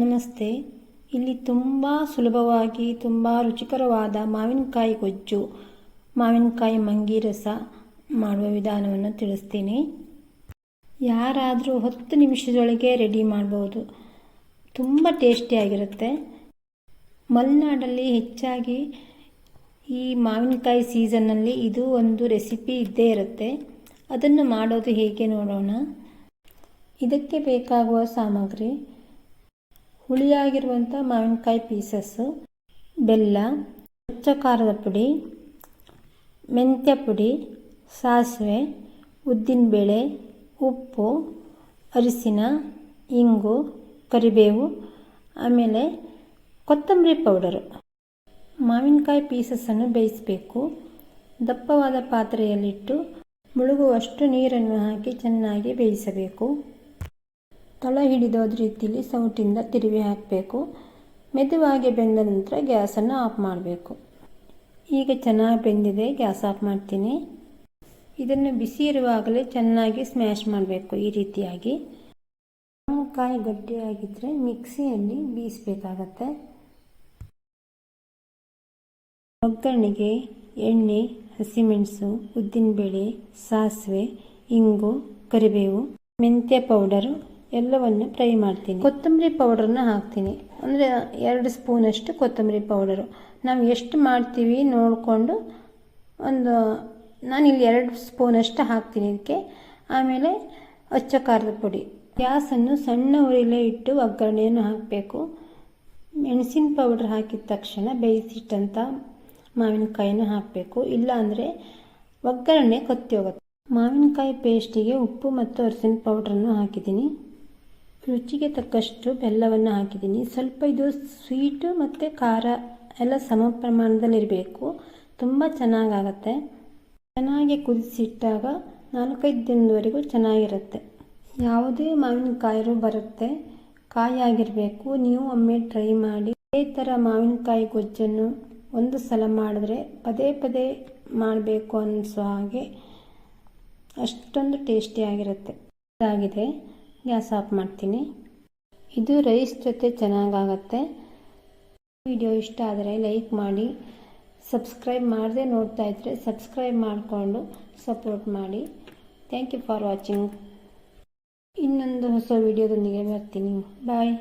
ನಮಸ್ತೆ. ಇಲ್ಲಿ ತುಂಬ ಸುಲಭವಾಗಿ ತುಂಬ ರುಚಿಕರವಾದ ಮಾವಿನಕಾಯಿ ಗೊಜ್ಜು, ಮಾವಿನಕಾಯಿ ಮಂಗಿ ರಸ ಮಾಡುವ ವಿಧಾನವನ್ನು ತಿಳಿಸ್ತೀನಿ. ಯಾರಾದರೂ ಹತ್ತು ನಿಮಿಷದೊಳಗೆ ರೆಡಿ ಮಾಡ್ಬೋದು. ತುಂಬ ಟೇಸ್ಟಿಯಾಗಿರುತ್ತೆ ಮಲೆನಾಡಲ್ಲಿ ಹೆಚ್ಚಾಗಿ ಈ ಮಾವಿನಕಾಯಿ ಸೀಸನ್ನಲ್ಲಿ ಇದು ಒಂದು ರೆಸಿಪಿ ಇದ್ದೇ ಇರುತ್ತೆ. ಅದನ್ನು ಮಾಡೋದು ಹೇಗೆ ನೋಡೋಣ. ಇದಕ್ಕೆ ಬೇಕಾಗುವ ಸಾಮಗ್ರಿ ಹುಳಿಯಾಗಿರುವಂಥ ಮಾವಿನಕಾಯಿ ಪೀಸಸ್ಸು ಬೆಲ್ಲ ಹೆಚ್ಚ ಖಾರದ ಪುಡಿ, ಮೆಂತ್ಯ ಪುಡಿ, ಸಾಸಿವೆ, ಉದ್ದಿನಬೇಳೆ, ಉಪ್ಪು, ಅರಿಸಿನ, ಇಂಗು, ಕರಿಬೇವು, ಆಮೇಲೆ ಕೊತ್ತಂಬರಿ ಪೌಡರು ಮಾವಿನಕಾಯಿ ಪೀಸಸ್ಸನ್ನು ಬೇಯಿಸಬೇಕು. ದಪ್ಪವಾದ ಪಾತ್ರೆಯಲ್ಲಿಟ್ಟು ಮುಳುಗುವಷ್ಟು ನೀರನ್ನು ಹಾಕಿ ಚೆನ್ನಾಗಿ ಬೇಯಿಸಬೇಕು. ತಳ ಹಿಡಿದೋದ ರೀತಿಯಲ್ಲಿ ಸೌಟಿಂದ ತಿರುವಿ ಹಾಕಬೇಕು. ಮೆದುವಾಗಿ ಬೆಂದ ನಂತರ ಗ್ಯಾಸನ್ನು ಆಫ್ ಮಾಡಬೇಕು. ಈಗ ಚೆನ್ನಾಗಿ ಬೆಂದಿದೆ, ಗ್ಯಾಸ್ ಆಫ್ ಮಾಡ್ತೀನಿ. ಇದನ್ನು ಬಿಸಿ ಇರುವಾಗಲೇ ಚೆನ್ನಾಗಿ ಸ್ಮ್ಯಾಶ್ ಮಾಡಬೇಕು ಈ ರೀತಿಯಾಗಿ. ಕಾಯಿ ಗಟ್ಟಿಯಾಗಿದ್ದರೆ ಮಿಕ್ಸಿಯಲ್ಲಿ ಬೀಸಬೇಕಾಗತ್ತೆ. ಒಗ್ಗರಣೆಗೆ ಎಣ್ಣೆ, ಹಸಿಮೆಣಸು, ಉದ್ದಿನಬೇಳೆ, ಸಾಸಿವೆ, ಇಂಗು, ಕರಿಬೇವು, ಮೆಂತ್ಯ ಪೌಡರು ಎಲ್ಲವನ್ನು ಫ್ರೈ ಮಾಡ್ತೀನಿ. ಕೊತ್ತಂಬರಿ ಪೌಡರ್ನ ಹಾಕ್ತೀನಿ. ಅಂದರೆ ಎರಡು ಸ್ಪೂನಷ್ಟು ಕೊತ್ತಂಬರಿ ಪೌಡರು. ನಾವು ಎಷ್ಟು ಮಾಡ್ತೀವಿ ನೋಡಿಕೊಂಡು ಒಂದು, ನಾನಿಲ್ಲಿ ಎರಡು ಸ್ಪೂನಷ್ಟು ಹಾಕ್ತೀನಿ ಇದಕ್ಕೆ. ಆಮೇಲೆ ಅಚ್ಚ ಖಾರದ ಪುಡಿ. ಗ್ಯಾಸನ್ನು ಸಣ್ಣ ಉರಿಲೇ ಇಟ್ಟು ಒಗ್ಗರಣೆಯನ್ನು ಹಾಕಬೇಕು. ಮೆಣಸಿನ ಪೌಡ್ರ್ ಹಾಕಿದ ತಕ್ಷಣ ಬೇಯಿಸಿಟ್ಟಂಥ ಮಾವಿನಕಾಯಿನ ಹಾಕಬೇಕು. ಇಲ್ಲ ಅಂದರೆ ಒಗ್ಗರಣೆ ಕೊತ್ತಿ ಹೋಗುತ್ತೆ. ಮಾವಿನಕಾಯಿ ಪೇಸ್ಟಿಗೆ ಉಪ್ಪು ಮತ್ತು ಅರಿಶಿನ ಪೌಡ್ರನ್ನು ಹಾಕಿದ್ದೀನಿ. ರುಚಿಗೆ ತಕ್ಕಷ್ಟು ಬೆಲ್ಲವನ್ನು ಹಾಕಿದ್ದೀನಿ. ಸ್ವಲ್ಪ ಇದು ಸ್ವೀಟು ಮತ್ತು ಖಾರ ಎಲ್ಲ ಸಮ ಪ್ರಮಾಣದಲ್ಲಿರಬೇಕು ತುಂಬ ಚೆನ್ನಾಗಾಗತ್ತೆ. ಚೆನ್ನಾಗಿ ಕುದಿಸಿಟ್ಟಾಗ ನಾಲ್ಕೈದು ದಿನದವರೆಗೂ ಚೆನ್ನಾಗಿರುತ್ತೆ. ಯಾವುದೇ ಮಾವಿನಕಾಯಿರು ಬರುತ್ತೆ. ಕಾಯಿ ಆಗಿರಬೇಕು. ನೀವು ಒಮ್ಮೆ ಟ್ರೈ ಮಾಡಿ. ಅದೇ ಥರ ಮಾವಿನಕಾಯಿ ಗೊಜ್ಜನ್ನು ಒಂದು ಸಲ ಮಾಡಿದ್ರೆ ಪದೇ ಪದೇ ಮಾಡಬೇಕು ಅನ್ನಿಸೋ ಹಾಗೆ ಅಷ್ಟೊಂದು ಟೇಸ್ಟಿಯಾಗಿರುತ್ತೆ ಇದಾಗಿದೆ. ಗ್ಯಾಸ್ ಆಫ್ ಮಾಡ್ತೀನಿ. ಇದು ರೈಸ್ ಜೊತೆ ಚೆನ್ನಾಗಾಗತ್ತೆ. ವಿಡಿಯೋ ಇಷ್ಟ ಆದರೆ ಲೈಕ್ ಮಾಡಿ, ಸಬ್ಸ್ಕ್ರೈಬ್ ಮಾಡದೆ ನೋಡ್ತಾ ಇದ್ದರೆ ಸಬ್ಸ್ಕ್ರೈಬ್ ಮಾಡಿಕೊಂಡು ಸಪೋರ್ಟ್ ಮಾಡಿ. Thank you for watching. ಇನ್ನೊಂದು ಹೊಸ ವಿಡಿಯೋದೊಂದಿಗೆ ಬರ್ತೀನಿ. ಬಾಯ್.